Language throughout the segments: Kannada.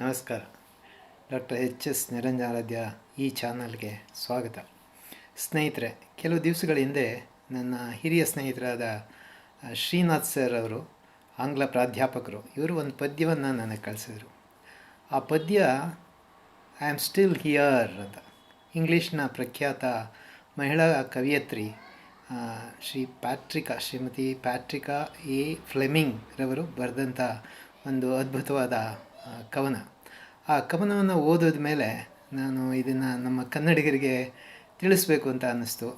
ನಮಸ್ಕಾರ. ಡಾಕ್ಟರ್ ಎಚ್ ಎಸ್ ನಿರಂಜನಾರಾಧ್ಯ ಈ ಚಾನಲ್ಗೆ ಸ್ವಾಗತ. ಸ್ನೇಹಿತರೆ, ಕೆಲವು ದಿವಸಗಳ ಹಿಂದೆ ನನ್ನ ಹಿರಿಯ ಸ್ನೇಹಿತರಾದ ಶ್ರೀನಾಥ್ ಸರ್ ಅವರು, ಆಂಗ್ಲ ಪ್ರಾಧ್ಯಾಪಕರು, ಇವರು ಒಂದು ಪದ್ಯವನ್ನು ನನಗೆ ಕಳಿಸಿದರು. ಆ ಪದ್ಯ ಐ ಆಮ್ ಸ್ಟಿಲ್ ಹಿಯರ್ ಅಂತ. ಇಂಗ್ಲೀಷ್ನ ಪ್ರಖ್ಯಾತ ಮಹಿಳಾ ಕವಿಯತ್ರಿ Shri Patricia, Shrimati Patricia A. Fleming ರವರು ಬರೆದಂಥ ಒಂದು ಅದ್ಭುತವಾದ ಕವನ. ಆ ಕವನವನ್ನು ಓದೋದ ಮೇಲೆ ನಾನು ಇದನ್ನು ನಮ್ಮ ಕನ್ನಡಿಗರಿಗೆ ತಿಳಿಸ್ಬೇಕು ಅಂತ ಅನ್ನಿಸ್ತು.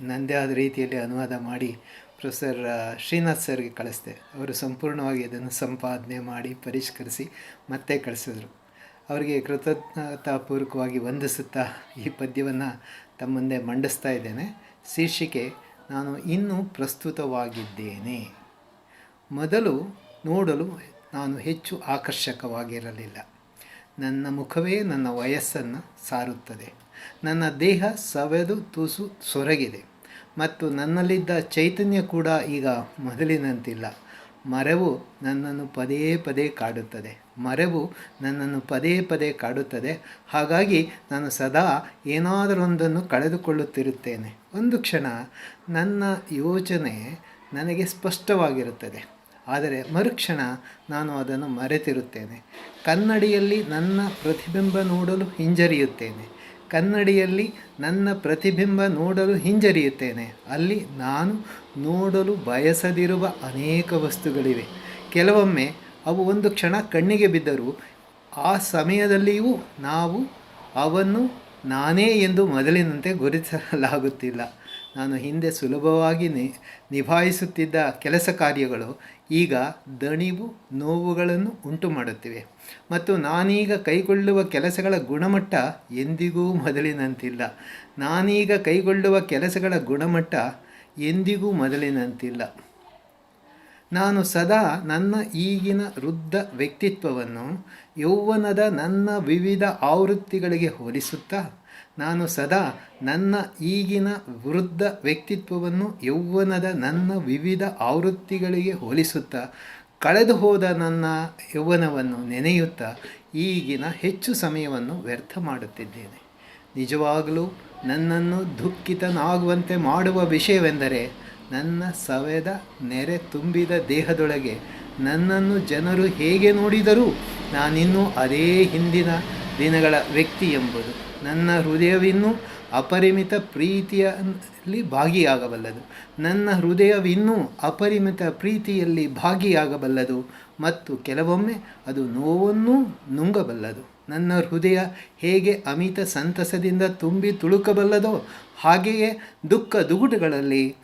ನನ್ನದೇ ಆದ ರೀತಿಯಲ್ಲಿ ಅನುವಾದ ಮಾಡಿ ಪ್ರೊಫೆಸರ್ ಶ್ರೀನಾಥ್ ಸರ್ಗೆ ಕಳಿಸ್ದೆ. ಅವರು ಸಂಪೂರ್ಣವಾಗಿ ಇದನ್ನು ಸಂಪಾದನೆ ಮಾಡಿ ಪರಿಷ್ಕರಿಸಿ ಮತ್ತೆ ಕಳಿಸಿದ್ರು. ಅವರಿಗೆ ಕೃತಜ್ಞತಾಪೂರ್ವಕವಾಗಿ ವಂದಿಸುತ್ತಾ ಈ ಪದ್ಯವನ್ನು ತಮ್ಮ ಮುಂದೆ ಮಂಡಿಸ್ತಾ ಇದ್ದೇನೆ. ಶೀರ್ಷಿಕೆ, ನಾನು ಇನ್ನೂ ಪ್ರಸ್ತುತವಾಗಿದ್ದೇನೆ. ಮೊದಲು ನೋಡಲು ನಾನು ಹೆಚ್ಚು ಆಕರ್ಷಕವಾಗಿರಲಿಲ್ಲ. ನನ್ನ ಮುಖವೇ ನನ್ನ ವಯಸ್ಸನ್ನು ಸಾರುತ್ತದೆ. ನನ್ನ ದೇಹ ಸವೆದು ತುಸು ಸೊರಗಿದೆ. ಮತ್ತು ನನ್ನಲ್ಲಿದ್ದ ಚೈತನ್ಯ ಕೂಡ ಈಗ ಮೊದಲಿನಂತಿಲ್ಲ. ಮರವು ನನ್ನನ್ನು ಪದೇ ಪದೇ ಕಾಡುತ್ತದೆ. ಮರವು ನನ್ನನ್ನು ಪದೇ ಪದೇ ಕಾಡುತ್ತದೆ. ಹಾಗಾಗಿ ನಾನು ಸದಾ ಏನಾದರೊಂದನ್ನು ಕಳೆದುಕೊಳ್ಳುತ್ತಿರುತ್ತೇನೆ. ಒಂದು ಕ್ಷಣ ನನ್ನ ಯೋಚನೆ ನನಗೆ ಸ್ಪಷ್ಟವಾಗಿರುತ್ತದೆ. ಆದರೆ ಮರುಕ್ಷಣ ನಾನು ಅದನ್ನು ಮರೆತಿರುತ್ತೇನೆ. ಕನ್ನಡಿಯಲ್ಲಿ ನನ್ನ ಪ್ರತಿಬಿಂಬ ನೋಡಲು ಹಿಂಜರಿಯುತ್ತೇನೆ. ಕನ್ನಡಿಯಲ್ಲಿ ನನ್ನ ಪ್ರತಿಬಿಂಬ ನೋಡಲು ಹಿಂಜರಿಯುತ್ತೇನೆ. ಅಲ್ಲಿ ನಾನು ನೋಡಲು ಬಯಸದಿರುವ ಅನೇಕ ವಸ್ತುಗಳಿವೆ. ಕೆಲವೊಮ್ಮೆ ಅವು ಒಂದು ಕ್ಷಣ ಕಣ್ಣಿಗೆ ಬಿದ್ದರೂ ಆ ಸಮಯದಲ್ಲಿಯೂ ನಾವು ಅವನ್ನು ನಾನೇ ಎಂದು ಮೊದಲಿನಂತೆ ಗುರುತಿಸಲಾಗುತ್ತಿಲ್ಲ. ನಾನು ಹಿಂದೆ ಸುಲಭವಾಗಿ ನಿಭಾಯಿಸುತ್ತಿದ್ದ ಕೆಲಸ ಕಾರ್ಯಗಳು ಈಗ ದಣಿವು ನೋವುಗಳನ್ನು ಉಂಟು ಮಾಡುತ್ತಿವೆ. ಮತ್ತು ನಾನೀಗ ಕೈಗೊಳ್ಳುವ ಕೆಲಸಗಳ ಗುಣಮಟ್ಟ ಎಂದಿಗೂ ಮೊದಲಿನಂತಿಲ್ಲ. ನಾನೀಗ ಕೈಗೊಳ್ಳುವ ಕೆಲಸಗಳ ಗುಣಮಟ್ಟ ಎಂದಿಗೂ ಮೊದಲಿನಂತಿಲ್ಲ. ನಾನು ಸದಾ ನನ್ನ ಈಗಿನ ವೃದ್ಧ ವ್ಯಕ್ತಿತ್ವವನ್ನು ಯೌವನದ ನನ್ನ ವಿವಿಧ ಆವೃತ್ತಿಗಳಿಗೆ ಹೋಲಿಸುತ್ತಾ ನಾನು ಸದಾ ನನ್ನ ಈಗಿನ ವೃದ್ಧ ವ್ಯಕ್ತಿತ್ವವನ್ನು ಯೌವನದ ನನ್ನ ವಿವಿಧ ಆವೃತ್ತಿಗಳಿಗೆ ಹೋಲಿಸುತ್ತಾ, ಕಳೆದು ಹೋದ ನನ್ನ ಯೌವನವನ್ನು ನೆನೆಯುತ್ತಾ, ಈಗಿನ ಹೆಚ್ಚು ಸಮಯವನ್ನು ವ್ಯರ್ಥ ಮಾಡುತ್ತಿದ್ದೇನೆ. ನಿಜವಾಗಲೂ ನನ್ನನ್ನು ದುಃಖಿತನಾಗುವಂತೆ ಮಾಡುವ ವಿಷಯವೆಂದರೆ, ನನ್ನ ಸವೆದ ನೆರೆ ತುಂಬಿದ ದೇಹದೊಳಗೆ ನನ್ನನ್ನು ಜನರು ಹೇಗೆ ನೋಡಿದರೂ ನಾನಿನ್ನೂ ಅದೇ ಹಿಂದಿನ ದಿನಗಳ ವ್ಯಕ್ತಿ ಎಂಬುದು. ನನ್ನ ಹೃದಯವಿನ್ನೂ ಅಪರಿಮಿತ ಪ್ರೀತಿಯಲ್ಲಿ ಭಾಗಿಯಾಗಬಲ್ಲದು. ನನ್ನ ಹೃದಯವಿನ್ನೂ ಅಪರಿಮಿತ ಪ್ರೀತಿಯಲ್ಲಿ ಭಾಗಿಯಾಗಬಲ್ಲದು ಮತ್ತು ಕೆಲವೊಮ್ಮೆ ಅದು ನೋವನ್ನೂ ನುಂಗಬಲ್ಲದು. ನನ್ನ ಹೃದಯ ಹೇಗೆ ಅಮಿತ ಸಂತಸದಿಂದ ತುಂಬಿ ತುಳುಕಬಲ್ಲದೋ ಹಾಗೆಯೇ ದುಃಖ ದುಗುಡಗಳಲ್ಲಿ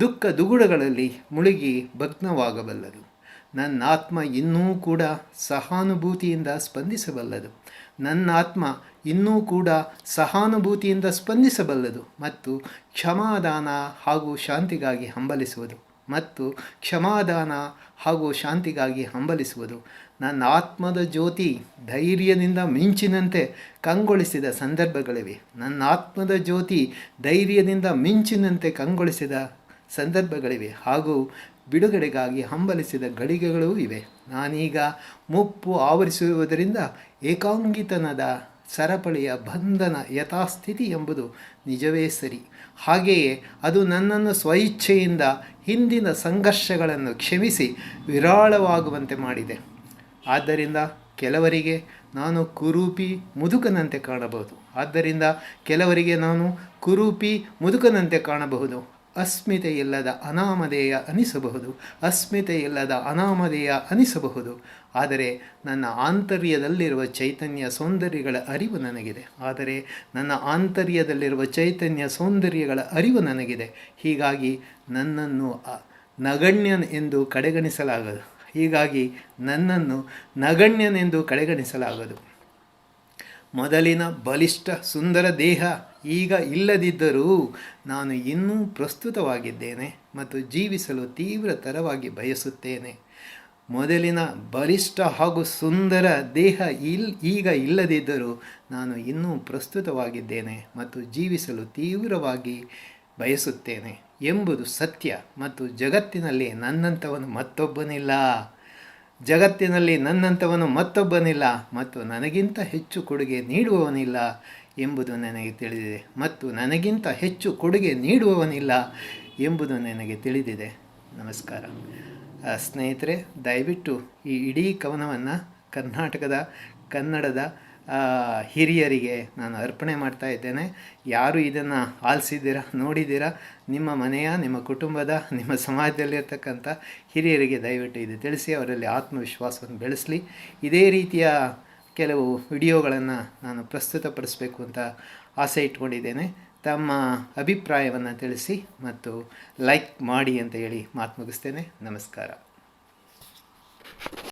ದುಃಖ ದುಗುಡಗಳಲ್ಲಿ ಮುಳುಗಿ ಭಗ್ನವಾಗಬಲ್ಲದು. ನನ್ನ ಆತ್ಮ ಇನ್ನೂ ಕೂಡ ಸಹಾನುಭೂತಿಯಿಂದ ಸ್ಪಂದಿಸಬಲ್ಲದು. ನನ್ನ ಆತ್ಮ ಇನ್ನೂ ಕೂಡ ಸಹಾನುಭೂತಿಯಿಂದ ಸ್ಪಂದಿಸಬಲ್ಲದು ಮತ್ತು ಕ್ಷಮಾದಾನ ಹಾಗೂ ಶಾಂತಿಗಾಗಿ ಹಂಬಲಿಸುವುದು ಮತ್ತು ಕ್ಷಮಾದಾನ ಹಾಗೂ ಶಾಂತಿಗಾಗಿ ಹಂಬಲಿಸುವುದು. ನನ್ನ ಆತ್ಮದ ಜ್ಯೋತಿ ಧೈರ್ಯದಿಂದ ಮಿಂಚಿನಂತೆ ಕಂಗೊಳಿಸಿದ ಸಂದರ್ಭಗಳಿವೆ. ನನ್ನ ಆತ್ಮದ ಜ್ಯೋತಿ ಧೈರ್ಯದಿಂದ ಮಿಂಚಿನಂತೆ ಕಂಗೊಳಿಸಿದ ಸಂದರ್ಭಗಳಿವೆ ಹಾಗೂ ಬಿಡುಗಡೆಗಾಗಿ ಹಂಬಲಿಸಿದ ಗಳಿಗೆಗಳೂ ಇವೆ. ನಾನೀಗ ಮುಪ್ಪು ಆವರಿಸುವುದರಿಂದ ಏಕಾಂಗಿತನದ ಸರಪಳಿಯ ಬಂಧನ ಯಥಾಸ್ಥಿತಿ ಎಂಬುದು ನಿಜವೇ ಸರಿ. ಹಾಗೆಯೇ ಅದು ನನ್ನನ್ನು ಸ್ವಇಚ್ಛೆಯಿಂದ ಹಿಂದಿನ ಸಂಘರ್ಷಗಳನ್ನು ಕ್ಷಮಿಸಿ ವಿರಾಳವಾಗುವಂತೆ ಮಾಡಿದೆ. ಆದ್ದರಿಂದ ಕೆಲವರಿಗೆ ನಾನು ಕುರೂಪಿ ಮುದುಕನಂತೆ ಕಾಣಬಹುದು. ಆದ್ದರಿಂದ ಕೆಲವರಿಗೆ ನಾನು ಕುರೂಪಿ ಮುದುಕನಂತೆ ಕಾಣಬಹುದು. ಅಸ್ಮಿತೆ ಇಲ್ಲದ ಅನಾಮಧೇಯ ಅನಿಸಬಹುದು. ಅಸ್ಮಿತೆಯಿಲ್ಲದ ಅನಾಮಧೇಯ ಅನಿಸಬಹುದು. ಆದರೆ ನನ್ನ ಆಂತರ್ಯದಲ್ಲಿರುವ ಚೈತನ್ಯ ಸೌಂದರ್ಯಗಳ ಅರಿವು ನನಗಿದೆ. ಆದರೆ ನನ್ನ ಆಂತರ್ಯದಲ್ಲಿರುವ ಚೈತನ್ಯ ಸೌಂದರ್ಯಗಳ ಅರಿವು ನನಗಿದೆ. ಹೀಗಾಗಿ ನನ್ನನ್ನು ನಗಣ್ಯನ್ ಎಂದು ಕಡೆಗಣಿಸಲಾಗದು. ಹೀಗಾಗಿ ನನ್ನನ್ನು ನಗಣ್ಯನೆಂದು ಕಡೆಗಣಿಸಲಾಗದು. ಮೊದಲಿನ ಬಲಿಷ್ಠ ಸುಂದರ ದೇಹ ಈಗ ಇಲ್ಲದಿದ್ದರೂ ನಾನು ಇನ್ನೂ ಪ್ರಸ್ತುತವಾಗಿದ್ದೇನೆ ಮತ್ತು ಜೀವಿಸಲು ತೀವ್ರತರವಾಗಿ ಬಯಸುತ್ತೇನೆ. ಮೊದಲಿನ ಬಲಿಷ್ಠ ಹಾಗೂ ಸುಂದರ ದೇಹ ಇಲ್, ಈಗ ಇಲ್ಲದಿದ್ದರೂ ನಾನು ಇನ್ನೂ ಪ್ರಸ್ತುತವಾಗಿದ್ದೇನೆ ಮತ್ತು ಜೀವಿಸಲು ತೀವ್ರವಾಗಿ ಬಯಸುತ್ತೇನೆ ಎಂಬುದು ಸತ್ಯ ಮತ್ತು ಜಗತ್ತಿನಲ್ಲಿ ನನ್ನಂಥವನು ಮತ್ತೊಬ್ಬನಿಲ್ಲ. ಜಗತ್ತಿನಲ್ಲಿ ನನ್ನಂಥವನು ಮತ್ತೊಬ್ಬನಿಲ್ಲ ಮತ್ತು ನನಗಿಂತ ಹೆಚ್ಚು ಕೊಡುಗೆ ನೀಡುವವನಿಲ್ಲ ಎಂಬುದು ನನಗೆ ತಿಳಿದಿದೆ ಮತ್ತು ನನಗಿಂತ ಹೆಚ್ಚು ಕೊಡುಗೆ ನೀಡುವವನಿಲ್ಲ ಎಂಬುದು ನನಗೆ ತಿಳಿದಿದೆ. ನಮಸ್ಕಾರ. ಸ್ನೇಹಿತರೆ, ದಯವಿಟ್ಟು ಈ ಇಡೀ ಕವನವನ್ನು ಕರ್ನಾಟಕದ, ಕನ್ನಡದ ಹಿರಿಯರಿಗೆ ನಾನು ಅರ್ಪಣೆ ಮಾಡ್ತಾ ಇದ್ದೇನೆ. ಯಾರು ಇದನ್ನು ಆಲಿಸಿದ್ದೀರಾ, ನೋಡಿದ್ದೀರಾ? ನಿಮ್ಮ ಮನೆಯ, ನಿಮ್ಮ ಕುಟುಂಬದ, ನಿಮ್ಮ ಸಮಾಜದಲ್ಲಿರ್ತಕ್ಕಂಥ ಹಿರಿಯರಿಗೆ ದಯವಿಟ್ಟು ಇದು ತಿಳಿಸಿ, ಅವರಲ್ಲಿ ಆತ್ಮವಿಶ್ವಾಸವನ್ನು ಬೆಳೆಸಲಿ. ಇದೇ ರೀತಿಯ ಕೆಲವು ವಿಡಿಯೋಗಳನ್ನು ನಾನು ಪ್ರಸ್ತುತಪಡಿಸಬೇಕು ಅಂತ ಆಸೆ ಇಟ್ಕೊಂಡಿದ್ದೇನೆ. ತಮ್ಮ ಅಭಿಪ್ರಾಯವನ್ನು ತಿಳಿಸಿ ಮತ್ತು ಲೈಕ್ ಮಾಡಿ ಅಂತ ಹೇಳಿ ಮಾತು ಮುಗಿಸ್ತೇನೆ. ನಮಸ್ಕಾರ.